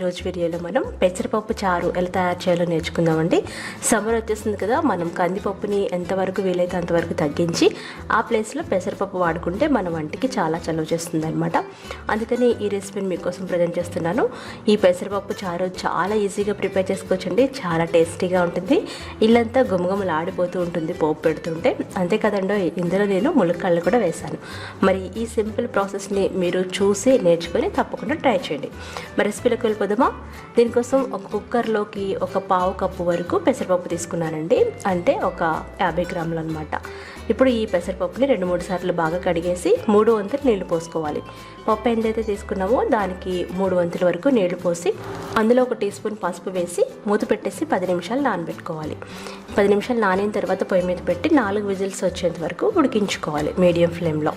ఈరోజు వీడియోలో మనం పెసరపప్పు చారు ఎలా తయారు చేయాలో నేర్చుకుందామండి. సమ్మర్ వచ్చేస్తుంది కదా మనం కందిపప్పుని ఎంతవరకు వీలైతే అంతవరకు తగ్గించి ఆ ప్లేస్లో పెసరపప్పు వాడుకుంటే మన వంటికి చాలా చలవ చేస్తుంది అనమాట అందుకని ఈ రెసిపీని మీకోసం ప్రజెంట్ చేస్తున్నాను. ఈ పెసరపప్పు చారు చాలా ఈజీగా ప్రిపేర్ చేసుకోవచ్చండి చాలా టేస్టీగా ఉంటుంది. ఇల్లంతా గుమగుమలు ఆడిపోతూ ఉంటుంది పోపు పెడుతుంటే. అంతే కదండో ఇందులో నేను ములక్కళ్ళు కూడా వేశాను. మరి ఈ సింపుల్ ప్రాసెస్ని మీరు చూసి నేర్చుకొని తప్పకుండా ట్రై చేయండి. మరి రెసిపీలోకి వెళ్ళిపోదామా దీనికోసం ఒక కుక్కర్లోకి ఒక పావు కప్పు వరకు పెసరపప్పు తీసుకున్నానండి. అంటే ఒక యాభై గ్రాములు అనమాట ఇప్పుడు ఈ పెసరపప్పుని రెండు మూడు సార్లు బాగా కడిగేసి మూడు వంతులు నీళ్ళు పోసుకోవాలి. పప్పు ఎంతైతే తీసుకున్నామో దానికి మూడు వంతుల వరకు నీళ్ళు పోసి అందులో ఒక టీ స్పూన్ పసుపు వేసి మూత పెట్టేసి పది నిమిషాలు నానబెట్టుకోవాలి. పది నిమిషాలు నానిన తర్వాత పొయ్యి మీద పెట్టి నాలుగు విజిల్స్ వచ్చేంత వరకు ఉడికించుకోవాలి మీడియం ఫ్లేమ్లో.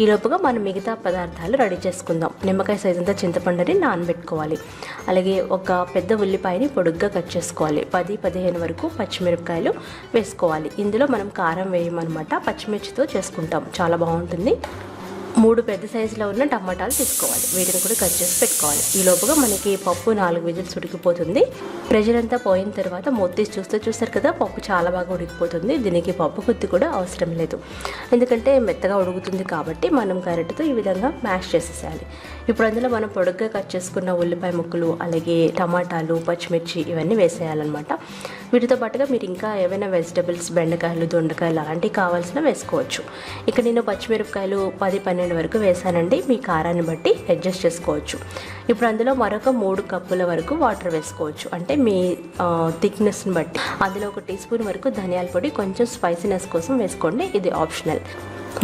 ఈ లోపుగా మనం మిగతా పదార్థాలు రెడీ చేసుకుందాం. నిమ్మకాయ సైజు అంతా చింతపండుని నానబెట్టుకోవాలి. అలాగే ఒక పెద్ద ఉల్లిపాయని పొడుగ్గా కట్ చేసుకోవాలి. పది పదిహేను వరకు పచ్చిమిరపకాయలు వేసుకోవాలి. ఇందులో మనం కారం వేయమన్నమాట. పచ్చిమిర్చితో చేసుకుంటాం. చాలా బాగుంటుంది. మూడు పెద్ద సైజులో ఉన్న టమాటాలు తీసుకోవాలి. వీటిని కూడా కట్ చేసి పెట్టుకోవాలి. ఈ లోపుగా మనకి పప్పు నాలుగు విజిల్స్ ఉడికిపోతుంది. ప్రెషర్ అంతా పోయిన తర్వాత మూత చూస్తే చూస్తారు కదా పప్పు చాలా బాగా ఉడికిపోతుంది. దీనికి పప్పు కొద్ది కూడా అవసరం లేదు. ఎందుకంటే మెత్తగా ఉడుకుతుంది కాబట్టి మనం గరిటెతో ఈ విధంగా మ్యాష్ చేసేసేయాలి. ఇప్పుడు అందులో మనం పొడుగ్గా కట్ చేసుకున్న ఉల్లిపాయ ముక్కలు అలాగే టమాటాలు పచ్చిమిర్చి ఇవన్నీ వేసేయాలన్నమాట. వీటితో పాటుగా మీరు ఇంకా ఏవైనా వెజిటబుల్స్ బెండకాయలు దొండకాయలు అలాంటివి కావాల్సిన వేసుకోవచ్చు. ఇక నేను పచ్చిమిరపకాయలు పది పన్నెండు వరకు వేసానండి. మీ కారాన్ని బట్టి అడ్జస్ట్ చేసుకోవచ్చు. ఇప్పుడు అందులో మరొక మూడు కప్పుల వరకు వాటర్ వేసుకోవచ్చు. అంటే మీ థిక్నెస్ని బట్టి. అందులో ఒక టీ స్పూన్ వరకు ధనియాల పొడి కొంచెం స్పైసీనెస్ కోసం వేసుకోండి. ఇది ఆప్షనల్.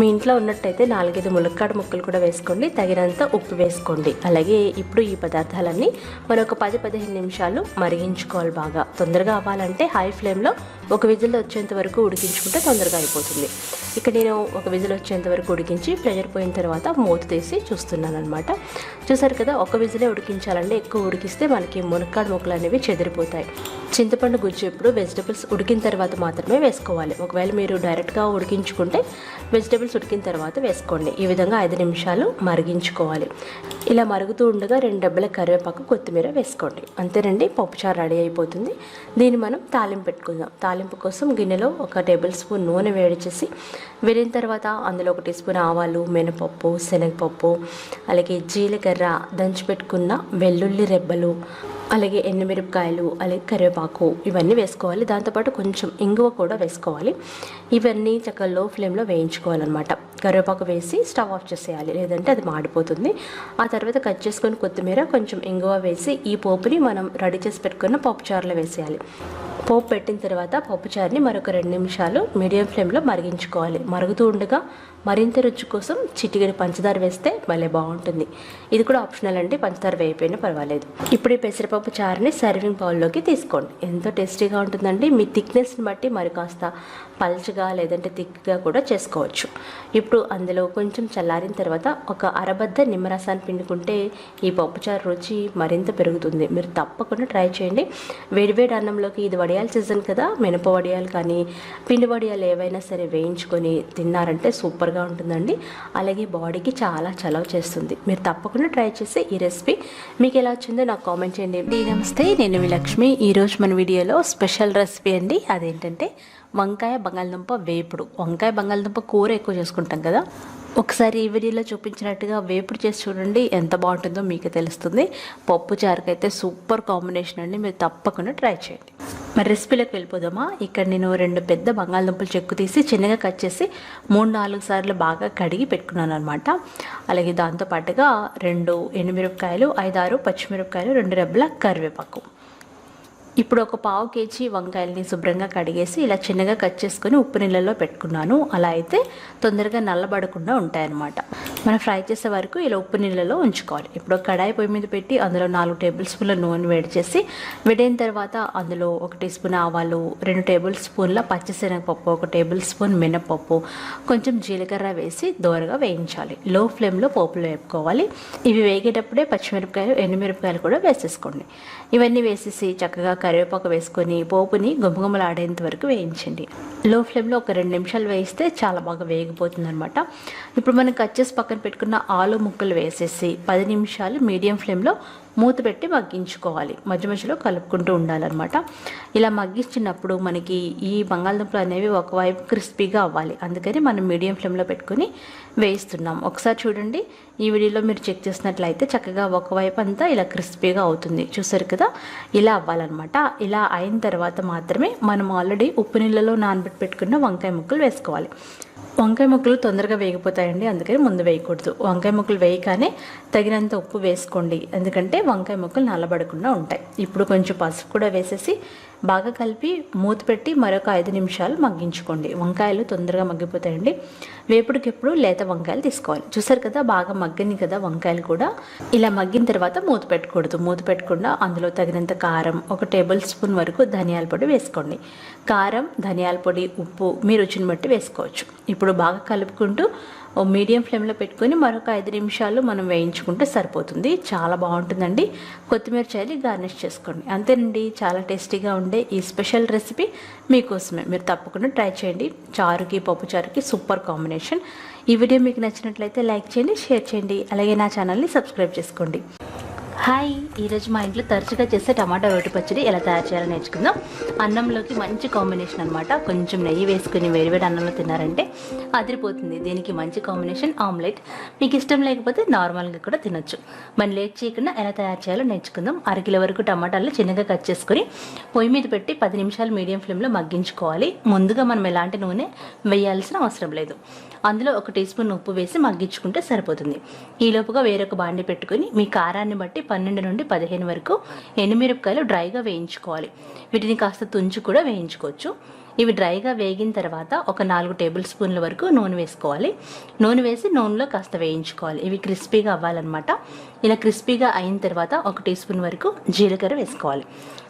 మీ ఇంట్లో ఉన్నట్టయితే నాలుగైదు ములక్కాడ ముక్కలు కూడా వేసుకోండి. తగినంత ఉప్పు వేసుకోండి. అలాగే ఇప్పుడు ఈ పదార్థాలన్నీ మరొక పది పదిహేను నిమిషాలు మరిగించుకోవాలి బాగా. తొందరగా అవ్వాలంటే హై ఫ్లేమ్లో ఒక విజిల్ వచ్చేంత వరకు ఉడికించుకుంటే తొందరగా అయిపోతుంది. ఇక నేను ఒక విజిల్ వచ్చేంత వరకు ఉడికించి ప్రెషర్ పోయిన తర్వాత మూత తీసి చూస్తున్నాను అనమాట చూసారు కదా ఒక విజిలే ఉడికించాలంటే ఎక్కువ ఉడికిస్తే మనకి మునక్కాడ ముక్కలు అనేవి చెదిరిపోతాయి. చింతపండు గుజ్జు ఎప్పుడు వెజిటబుల్స్ ఉడికిన తర్వాత మాత్రమే వేసుకోవాలి. ఒకవేళ మీరు డైరెక్ట్గా ఉడికించుకుంటే వెజిటబుల్స్ ఉడికిన తర్వాత వేసుకోండి. ఈ విధంగా ఐదు నిమిషాలు మరిగించుకోవాలి. ఇలా మరుగుతూ ఉండగా రెండు డబ్బల కరివేపాకు కొత్తిమీర వేసుకోండి. అంతేనండి పప్పుచారు రెడీ అయిపోతుంది. దీన్ని మనం తాలింపు పెట్టుకుందాం. తాలింపు కోసం గిన్నెలో ఒక టేబుల్ స్పూన్ నూనె వేడి చేసి వేడిన తర్వాత అందులో ఒక టీ స్పూన్ ఆవాలు మినపప్పు శనగపప్పు అలాగే జీలకర్ర దంచి పెట్టుకున్న వెల్లుల్లి రెబ్బలు అలాగే ఎండుమిరపకాయలు అలాగే కరివేపాకు ఇవన్నీ వేసుకోవాలి. దాంతోపాటు కొంచెం ఇంగువ కూడా వేసుకోవాలి. ఇవన్నీ చక్కగా లో ఫ్లేమ్లో వేయించుకోవాలన్నమాట. కరివేపాకు వేసి స్టవ్ ఆఫ్ చేసేయాలి. లేదంటే అది మాడిపోతుంది. ఆ తర్వాత కట్ చేసుకొని కొత్తిమీర కొంచెం ఇంగువ వేసి ఈ పోపుని మనం రెడీ చేసి పెట్టుకున్న పప్పుచారులో వేసేయాలి. పోపు పెట్టిన తర్వాత పప్పుచారుని మరొక రెండు నిమిషాలు మీడియం ఫ్లేమ్లో మరిగించుకోవాలి. మరుగుతూ ఉండగా మరింత రుచి కోసం చిటికెడు పంచదార వేస్తే భలే బాగుంటుంది. ఇది కూడా ఆప్షనల్ అండి. పంచదార వేయకపోయినా పర్వాలేదు. ఇప్పుడు ఈ పెసరపప్పు చారుని సర్వింగ్ బౌల్లోకి తీసుకోండి. ఎంతో టేస్టీగా ఉంటుందండి. మీ థిక్నెస్ని బట్టి మరి కాస్త పల్చగా లేదంటే థిక్గా కూడా చేసుకోవచ్చు. ఇప్పుడు అందులో కొంచెం చల్లారిన తర్వాత ఒక అరబద్ద నిమ్మరసాన్ని పిండుకుంటే ఈ పప్పుచారు రుచి మరింత పెరుగుతుంది. మీరు తప్పకుండా ట్రై చేయండి. వేడివేడి అన్నంలోకి ఇది వడియాల సీజన్ కదా. మినప వడియాలు కానీ పిండి వడియాలు ఏవైనా సరే వేయించుకొని తిన్నారంటే సూపర్గా ఉంటుందండి. అలాగే బాడీకి చాలా చలవ చేస్తుంది. మీరు తప్పకుండా ట్రై చేసి ఈ రెసిపీ మీకు ఎలా వచ్చిందో నాకు కామెంట్ చేయండి. నమస్తే నేను మీ లక్ష్మి. ఈరోజు మన వీడియోలో స్పెషల్ రెసిపీ అండి. అదేంటంటే వంకాయ బంగాళదుంప వేపుడు. వంకాయ బంగాళదుంప కూర ఎక్కువ చేసుకుంటాం కదా. ఒకసారి ఈ వీడియోలో చూపించినట్టుగా వేపుడు చేసి చూడండి ఎంత బాగుంటుందో మీకు తెలుస్తుంది. పప్పు చారుకైతే సూపర్ కాంబినేషన్ అండి మీరు తప్పకుండా ట్రై చేయండి. మరి రెసిపీలోకి వెళ్ళిపోదామా? ఇక్కడ నేను రెండు పెద్ద బంగాళదుంపలు చెక్కు తీసి చిన్నగా కట్ చేసి మూడు నాలుగు సార్లు బాగా కడిగి పెట్టుకున్నాను అనమాట అలాగే దాంతో పాటుగా రెండు ఎండుమిరపకాయలు ఐదారు పచ్చిమిరపకాయలు రెండు రెబ్బల కరివేపాకు. ఇప్పుడు ఒక పావు కేజీ వంకాయల్ని శుభ్రంగా కడిగేసి ఇలా చిన్నగా కట్ చేసుకొని ఉప్పు నీళ్ళలో పెట్టుకున్నాను. అలా అయితే తొందరగా నల్లబడకుండా ఉంటాయన్నమాట. మనం ఫ్రై చేసే వరకు ఇలా ఉప్పు నీళ్ళలో ఉంచుకోవాలి. ఇప్పుడు కడాయి పొయ్యి మీద పెట్టి అందులో నాలుగు టేబుల్ స్పూన్ల నూనె వేడి చేసి వేడైన తర్వాత అందులో ఒక టీ స్పూన్ ఆవాలు రెండు టేబుల్ స్పూన్ల పచ్చిశనగపప్పు ఒక టేబుల్ స్పూన్ మినపప్పు కొంచెం జీలకర్ర వేసి దోరగా వేయించాలి. లో ఫ్లేమ్లో పోపులు వేపుకోవాలి. ఇవి వేగేటప్పుడే పచ్చిమిరపకాయలు ఎండుమిరపకాయలు కూడా వేసేసుకోండి. ఇవన్నీ వేసేసి చక్కగా కరివేపాకు వేసుకొని పోపుని గుమగుమలాడేంత వరకు వేయించండి. లో ఫ్లేమ్లో ఒక రెండు నిమిషాలు వేయిస్తే చాలా బాగా వేగిపోతుంది అనమాట ఇప్పుడు మనం కట్ చేసి పక్కన పెట్టుకున్న ఆలు ముక్కలు వేసేసి పది నిమిషాలు మీడియం ఫ్లేమ్లో మూత పెట్టి మగ్గించుకోవాలి. మధ్య మధ్యలో కలుపుకుంటూ ఉండాలన్నమాట. ఇలా మగ్గించినప్పుడు మనకి ఈ బంగాళదుంపలు అనేవి ఒకవైపు క్రిస్పీగా అవ్వాలి. అందుకని మనం మీడియం ఫ్లేమ్లో పెట్టుకొని వేయిస్తున్నాం. ఒకసారి చూడండి. ఈ వీడియోలో మీరు చెక్ చేసినట్లయితే చక్కగా ఒకవైపు అంతా ఇలా క్రిస్పీగా అవుతుంది. చూసారు కదా? ఇలా అవ్వాలన్నమాట. ఇలా అయిన తర్వాత మాత్రమే మనం ఆల్రెడీ ఉప్పు నీళ్ళలో నానబెట్టి పెట్టుకున్న వంకాయ ముక్కలు వేసుకోవాలి. వంకాయ ముక్కలు తొందరగా వేగిపోతాయండి అందుకని ముందు వేయకూడదు. వంకాయ ముక్కలు వేయగానే తగినంత ఉప్పు వేసుకోండి ఎందుకంటే వంకాయ ముక్కలు నల్లబడకుండా ఉంటాయి. ఇప్పుడు కొంచెం పసుపు కూడా వేసేసి బాగా కలిపి మూత పెట్టి మరొక ఐదు నిమిషాలు మగ్గించుకోండి. వంకాయలు తొందరగా మగ్గిపోతాయండి. వేపుడికెప్పుడు లేత వంకాయలు తీసుకోవాలి. చూసారు కదా బాగా మగ్గని కదా వంకాయలు కూడా. ఇలా మగ్గిన తర్వాత మూత పెట్టకూడదు. మూత పెట్టకుండా అందులో తగినంత కారం ఒక టేబుల్ స్పూన్ వరకు ధనియాల పొడి వేసుకోండి. కారం ధనియాల పొడి ఉప్పు మీ రుచిని బట్టి వేసుకోవచ్చు. ఇప్పుడు బాగా కలుపుకుంటూ మీడియం ఫ్లేమ్లో పెట్టుకొని మరొక ఐదు నిమిషాలు మనం వేయించుకుంటే సరిపోతుంది. చాలా బాగుంటుందండి. కొత్తిమీర చల్లి గార్నిష్ చేసుకోండి. అంతేనండి చాలా టేస్టీగా ఉండే ఈ స్పెషల్ రెసిపీ మీకోసమే. మీరు తప్పకుండా ట్రై చేయండి. చారుకి పప్పు చారుకి సూపర్ కాంబినేషన్. ఈ వీడియో మీకు నచ్చినట్లయితే లైక్ చేయండి షేర్ చేయండి. అలాగే నా ఛానల్ని సబ్స్క్రైబ్ చేసుకోండి. హాయ్ ఈరోజు మా ఇంట్లో తరచుగా చేసే టమాటా రోటి పచ్చడి ఎలా తయారు చేయాలో నేర్చుకుందాం. అన్నంలోకి మంచి కాంబినేషన్ అనమాట కొంచెం నెయ్యి వేసుకుని వేడివేడి అన్నంలో తిన్నారంటే అదిరిపోతుంది. దీనికి మంచి కాంబినేషన్ ఆమ్లెట్ మీకు ఇష్టం లేకపోతే నార్మల్గా కూడా తినొచ్చు. మనం లేట్ చేయకుండా ఎలా తయారు చేయాలో నేర్చుకుందాం. అరకిలో వరకు టమాటాలు చిన్నగా కట్ చేసుకొని పొయ్యి మీద పెట్టి పది నిమిషాలు మీడియం ఫ్లేమ్లో మగ్గించుకోవాలి. ముందుగా మనం ఎలాంటి నూనె వేయాల్సిన అవసరం లేదు. అందులో ఒక టీ స్పూన్ ఉప్పు వేసి మగ్గించుకుంటే సరిపోతుంది. ఈలోపుగా వేరొక బాండి పెట్టుకుని మీ కారాన్ని బట్టి పన్నెండు నుండి పదిహేను వరకు ఎండుమిరపకాయలు డ్రైగా వేయించుకోవాలి. వీటిని కాస్త తుంచి కూడా వేయించుకోవచ్చు. ఇవి డ్రైగా వేగిన తర్వాత ఒక నాలుగు టేబుల్ స్పూన్ల వరకు నూనె వేసుకోవాలి. నూనె వేసి నూనెలో కాస్త వేయించుకోవాలి. ఇవి క్రిస్పీగా అవ్వాలన్నమాట. ఇలా క్రిస్పీగా అయిన తర్వాత ఒక టీ స్పూన్ వరకు జీలకర్ర వేసుకోవాలి.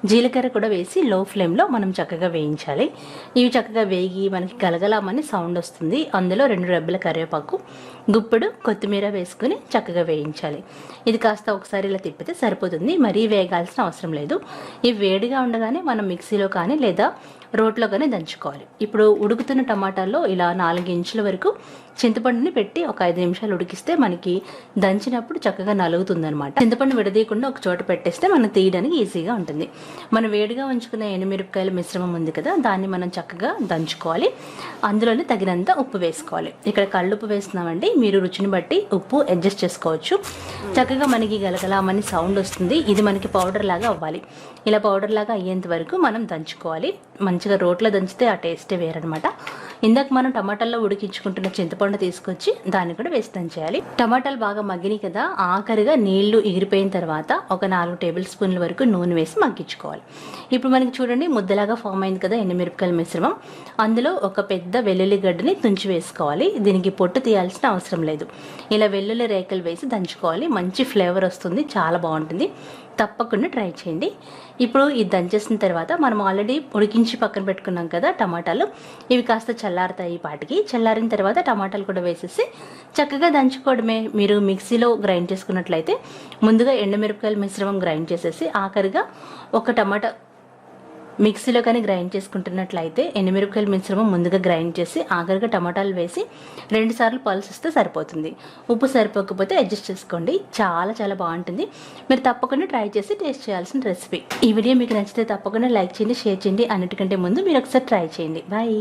జీలకర్ర కూడా వేసి లో ఫ్లేమ్లో మనం చక్కగా వేయించాలి. ఇవి చక్కగా వేగి మనకి గలగలామని సౌండ్ వస్తుంది. అందులో రెండు రెబ్బల కరివేపాకు గుప్పుడు కొత్తిమీర వేసుకుని చక్కగా వేయించాలి. ఇది కాస్త ఒకసారి ఇలా తిప్పితే సరిపోతుంది. మరీ వేగాల్సిన అవసరం లేదు. ఇవి వేడిగా ఉండగానే మనం మిక్సీలో కానీ లేదా రోట్లో కానీ దంచుకోవాలి. ఇప్పుడు ఉడుకుతున్న టమాటాల్లో ఇలా నాలుగు ఇంచుల వరకు చింతపండుని పెట్టి ఒక ఐదు నిమిషాలు ఉడికిస్తే మనకి దంచినప్పుడు చక్కగా నలుగుతుంది అనమాట చింతపండు విడదీయకుండా ఒక చోట పెట్టేస్తే మనం తీయడానికి ఈజీగా ఉంటుంది. మనం వేడిగా ఉంచుకున్న ఎండుమిరపకాయల మిశ్రమం ఉంది కదా దాన్ని మనం చక్కగా దంచుకోవాలి. అందులోనే తగినంత ఉప్పు వేసుకోవాలి. ఇక్కడ కళ్ళుప్పు వేస్తున్నామండి. మీరు రుచిని బట్టి ఉప్పు అడ్జస్ట్ చేసుకోవచ్చు. చక్కగా మనకి గలగలామని సౌండ్ వస్తుంది. ఇది మనకి పౌడర్ లాగా అవ్వాలి. ఇలా పౌడర్ లాగా అయ్యేంత వరకు మనం దంచుకోవాలి. మంచిగా రోట్లో దంచితే ఆ టేస్టే వేరనమాట ఇందాక మనం టమాటాల్లో ఉడికించుకుంటున్న చింతపండు తీసుకొచ్చి దాన్ని కూడా వేసి చేయాలి. టమాటాలు బాగా మగ్గినాయి కదా ఆఖరిగా నీళ్ళు ఎగిరిపోయిన తర్వాత ఒక నాలుగు టేబుల్ స్పూన్ల వరకు నూనె వేసి మగ్గించుకోవాలి. ఇప్పుడు మనకి చూడండి ముద్దలాగా ఫామ్ అయింది కదా ఎండుమిరపకాయల మిశ్రమం. అందులో ఒక పెద్ద వెల్లుల్లి గడ్డని తుంచి వేసుకోవాలి. దీనికి పొట్టు తీయాల్సిన అవసరం లేదు. ఇలా వెల్లుల్లి రేకలు వేసి దంచుకోవాలి. మంచి ఫ్లేవర్ వస్తుంది చాలా బాగుంటుంది. తప్పకుండా ట్రై చేయండి. ఇప్పుడు ఇది దంచేసిన తర్వాత మనం ఆల్రెడీ ఉడికించి పక్కన పెట్టుకున్నాం కదా టమాటాలు. ఇవి కాస్త చల్లారుతాయి పాటికి. చల్లారిన తర్వాత టమాటాలు కూడా వేసేసి చక్కగా దంచుకోవడమే. మీరు మిక్సీలో గ్రైండ్ చేసుకున్నట్లయితే ముందుగా ఎండుమిరపకాయల మిశ్రమం గ్రైండ్ చేసేసి ఆఖరిగా ఒక టమాటా మిక్సీలో కానీ గ్రైండ్ చేసుకుంటున్నట్లయితే ఎండుమిరపకాయల మిశ్రమం ముందుగా గ్రైండ్ చేసి ఆఖరిగా టమాటాలు వేసి రెండుసార్లు పలుసిస్తే సరిపోతుంది. ఉప్పు సరిపోకపోతే అడ్జస్ట్ చేసుకోండి. చాలా చాలా బాగుంటుంది. మీరు తప్పకుండా ట్రై చేసి టేస్ట్ చేయాల్సిన రెసిపీ. ఈ వీడియో మీకు నచ్చితే తప్పకుండా లైక్ చేయండి షేర్ చేయండి. అన్నిటికంటే ముందు మీరు ఒకసారి ట్రై చేయండి. బాయ్.